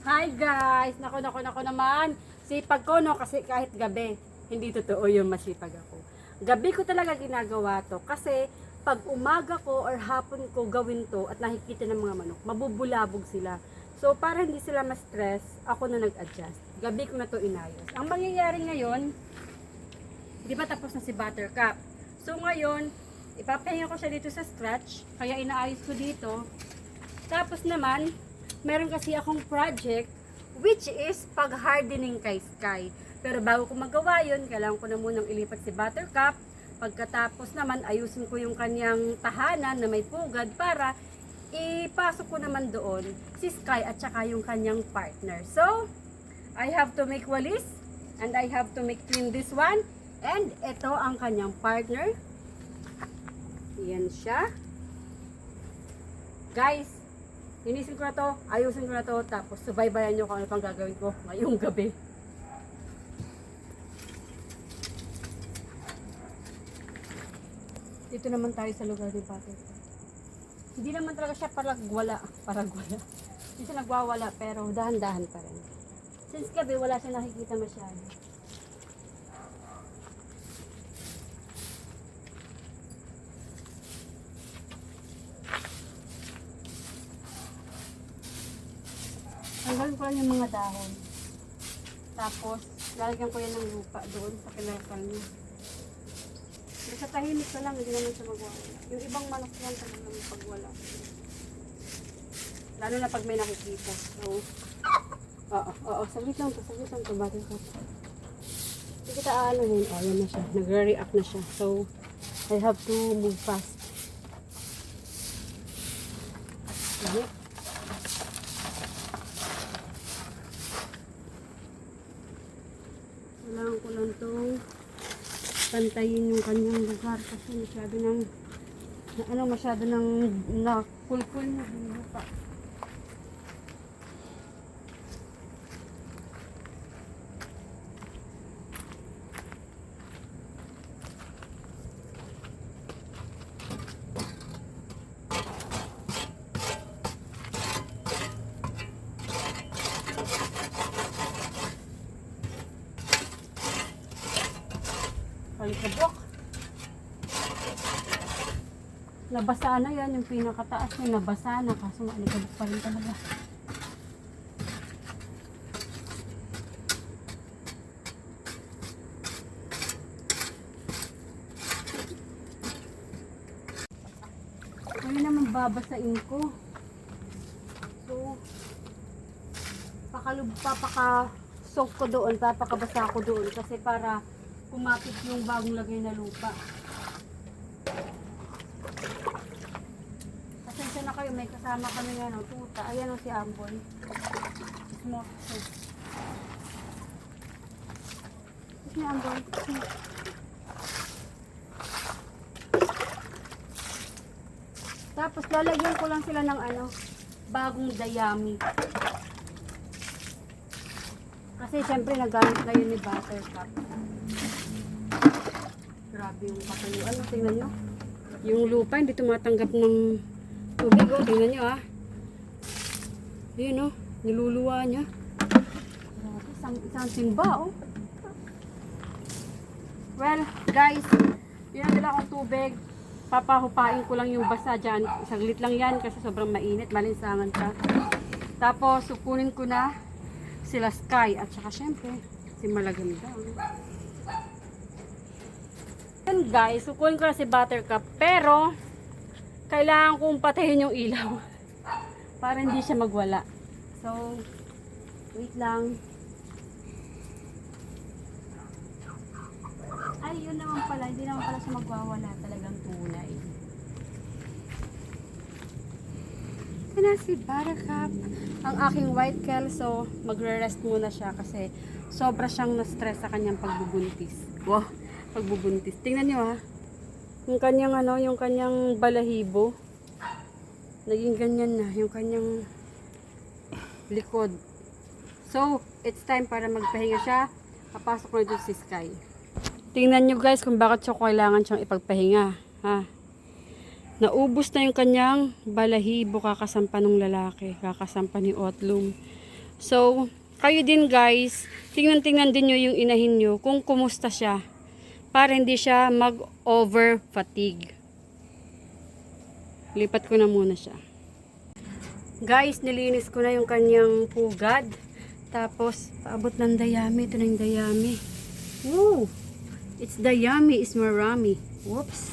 Hi guys! Nako, nako, nako naman. Sipag ko no kasi kahit gabi, hindi totoo yung masipag ako. Gabi ko talaga ginagawa to kasi pag umaga ko or hapon ko gawin to at nakikita ng mga manok, mabubulabog sila. So para hindi sila ma-stress, ako na nag-adjust. Gabi ko na to inayos. Ang mangyayari ngayon, di ba tapos na si Buttercup? So ngayon, ipapahinga ko siya dito sa scratch, kaya inaayos ko dito. Tapos naman, meron kasi akong project which is pag-hardening kay Sky. Pero bago ko magawa yun, kailangan ko na munang ilipat si Buttercup. Pagkatapos naman, ayusin ko yung kanyang tahanan na may pugad para ipasok ko naman doon si Sky at saka yung kanyang partner. So, I have to make walis and I have to make clean this one. And ito ang kanyang partner. Yan siya. Guys, Linisin ko na to, ayusin ko na to, tapos subaybayan nyo kung ano pang gagawin ko ngayong gabi. Dito naman tayo sa lugar ni Pater. Hindi naman talaga siya paragwala, paragwala. Hindi siya nagwawala, pero dahan-dahan pa rin. Since gabi, wala siya nakikita masyado. Ko lang yung mga dahon. Tapos, lalagyan ko yan ng lupa doon sa kinakal niya. Basta tahimik ka lang, hindi naman siya magwawala. Yung ibang manok yan talagang pag wala. Lalo na pag may nakikita. So, oo, oo, saglit lang to, saglit lang to, bakit ko. Hindi kita aanohin. Oh, yan na siya. Nagre-react na siya. So, I have to move fast. Sige. Kailangan ko lang itong pantayin yung kanyang lugar kasi masyado ng ano masyado ng nakulkul na yung lupa. Palikabok. Nabasa na yan, yung pinakataas yung nabasa na, kaso maalikabok pa rin talaga. Ngayon naman babasain ko. So, pakalub, papaka soak ko doon, papakabasa ko doon kasi para kumapit yung bagong lagay na lupa. Pasensya na kayo, may kasama kami nga ng tuta. Ayan o si Amboy. Smoke. Si Amboy. Tapos lalagyan ko lang sila ng ano, bagong dayami. Kasi syempre nagamit na yun ni Buttercup. Grabe yung patuloy. Ano, tingnan nyo. Yung lupa hindi tumatanggap ng tubig. Oh, tingnan nyo ah. Yun oh, niluluwa niya. Grabe, isang, isang simba oh. Well, guys, yun ang dala kong tubig. Papahupain ko lang yung basa dyan. Saglit lang yan kasi sobrang mainit. Malinsangan ka. Tapos, sukunin ko na sila Sky at saka syempre si Malaganda. Yan guys, sukunin ko na si Buttercup pero kailangan kong patayin yung ilaw para hindi siya magwala. So, wait lang. Ay, yun naman pala. Hindi naman pala siya magwawala. Talagang tunay. Ito na si Buttercup. Ang aking white kelso, magre-rest muna siya kasi sobra siyang na-stress sa kanyang pagbubuntis. Wow, pagbubuntis. Tingnan niyo ha. Yung kanyang ano, yung kanyang balahibo. Naging ganyan na, yung kanyang likod. So, it's time para magpahinga siya. Papasok na dito si Sky. Tingnan nyo guys kung bakit siya kailangan siyang ipagpahinga. Ha? Naubos na yung kanyang balahibo kakasampa ng lalaki. Kakasampa ni Otlum. So, kayo din guys, tingnan-tingnan din nyo yung inahin nyo kung kumusta siya. Para hindi siya mag-over fatigue. Lipat ko na muna siya. Guys, nilinis ko na yung kanyang pugad. Tapos, paabot ng dayami. Ito na yung dayami. Woo! It's dayami, it's marami. Whoops.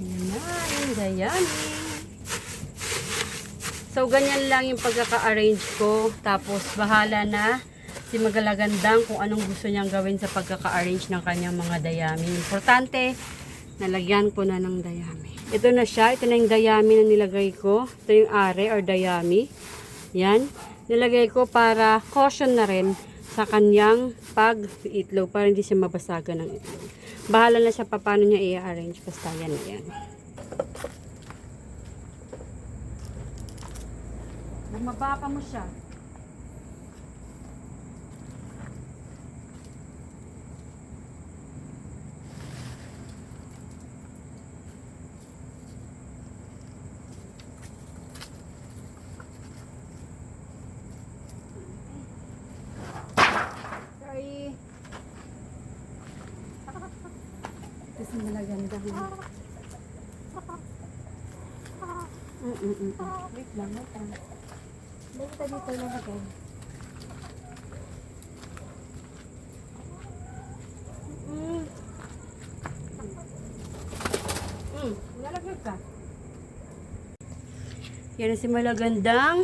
Ayan na, yung dayami. So, ganyan lang yung pagkaka-arrange ko. Tapos, bahala na si Magalagandang kung anong gusto niyang gawin sa pagkaka-arrange ng kanyang mga dayami. Importante, nalagyan ko na ng dayami. Ito na siya. Ito na yung dayami na nilagay ko. Ito yung are or dayami. Yan. Nilagay ko para caution na rin sa kanyang pag-itlog para hindi siya mabasagan ng itlog. Bahala na siya pa paano niya i-arrange. Basta yan yan. Bumaba pa mo siya. Malaganda. Mm -mm -mm. Wait lang, wait lang. Dito dito lalagay. Mm. Mm, lalagay ka. Yan na si Malagandang.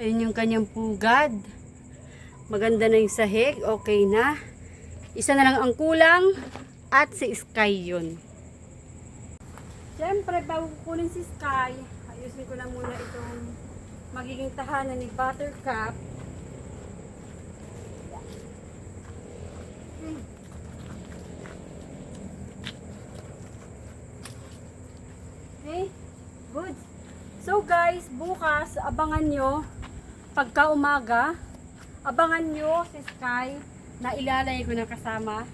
Ayun yung kanyang pugad. Maganda na yung sahig. Okay na. Isa na lang ang kulang. At si Sky yun. Siyempre, bago kunin si Sky, ayusin ko na muna itong magiging tahanan ni Buttercup. Hmm. Okay, good. So guys, bukas abangan nyo pagka umaga, abangan nyo si Sky na ilalay ko na kasama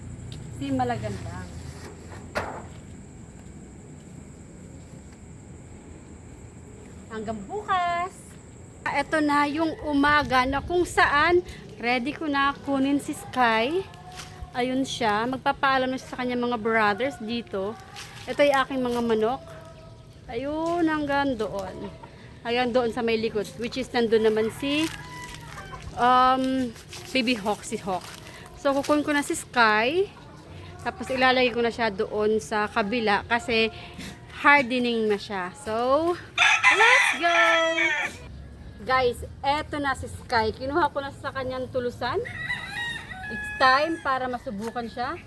si Malagandang. Hanggang bukas! Ito na yung umaga na kung saan ready ko na kunin si Sky. Ayun siya. Magpapaalam na siya sa kanyang mga brothers dito. Ito yung aking mga manok. Ayun, hanggang doon. Hanggang doon sa may likod. Which is nandun naman si um, baby hawk, si hawk. So, kukunin ko na si Sky. Tapos ilalagay ko na siya doon sa kabila kasi hardening na siya. So, let's go! Guys, eto na si Sky. Kinuha ko na sa kanyang tulusan. It's time para masubukan siya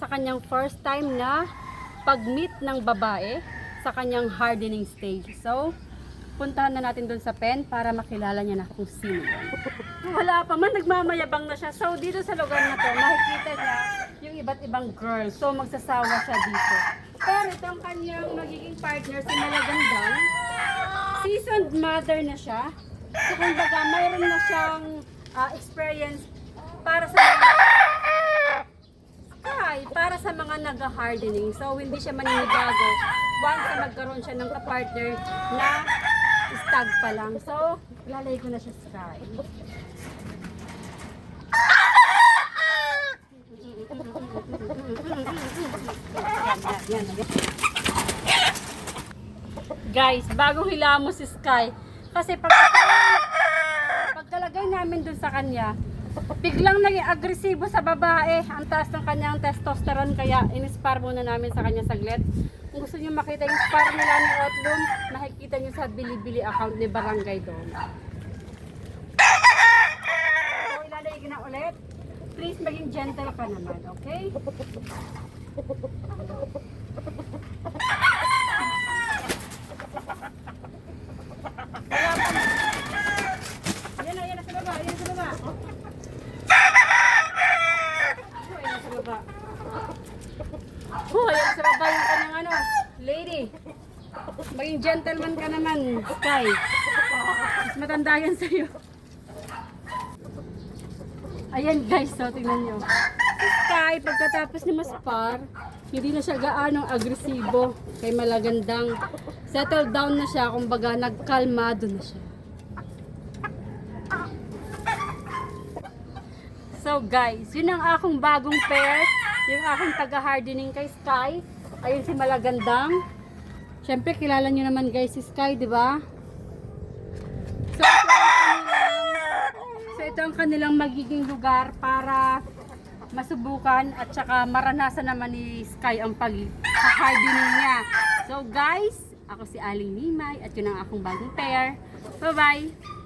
sa kanyang first time na pag-meet ng babae sa kanyang hardening stage. So, puntahan na natin doon sa pen para makilala niya na kung sino. Wala pa man, nagmamayabang na siya. So, dito sa lugar na to, makikita niya yung iba't ibang girl. So, magsasawa siya dito. Pero itong kanyang magiging partner, si Malagandang, seasoned mother na siya. So, kumbaga, mayroon na siyang ah, experience para sa mga Sky, para sa mga nag-hardening. So, hindi siya maninibago once na magkaroon siya ng partner na stag pa lang. So, lalay ko na siya Sky. Yan, yan, yan. Guys, bagong hilamos si Sky. Kasi pag pagkalagay namin dun sa kanya, biglang naging agresibo sa babae. Ang taas ng kanyang testosterone kaya in-spar muna namin sa kanya saglit. Kung gusto niyo makita yung spar nila ni Outloom, makikita niyo sa Bilibili account ni Barangay doon. So, ilalagay ko na ulit. Please maging gentle ka naman, okay? Ayan na, ayan na sa baba, ayan. Oh, ayan na sa baba. Oh, ayan ano, lady. Maging gentleman ka naman, Sky. Mas matanda yan sa'yo. Ayan guys, so tingnan nyo. Sky, pagkatapos ni Maspar, hindi na siya gaano agresibo kay malagandang settle down na siya, kumbaga nagkalmado na siya. So guys, yun ang akong bagong pair. Yung aking taga-hardening kay Sky. Ayun si Malagandang. Siyempre, kilala nyo naman guys si Sky, di ba? So, ito ang kanilang, so, ito ang kanilang magiging lugar para masubukan at saka maranasan naman ni Sky ang pag-hardening niya. So guys, ako si Aling Nimay at yun ang akong bagong pair. Bye-bye!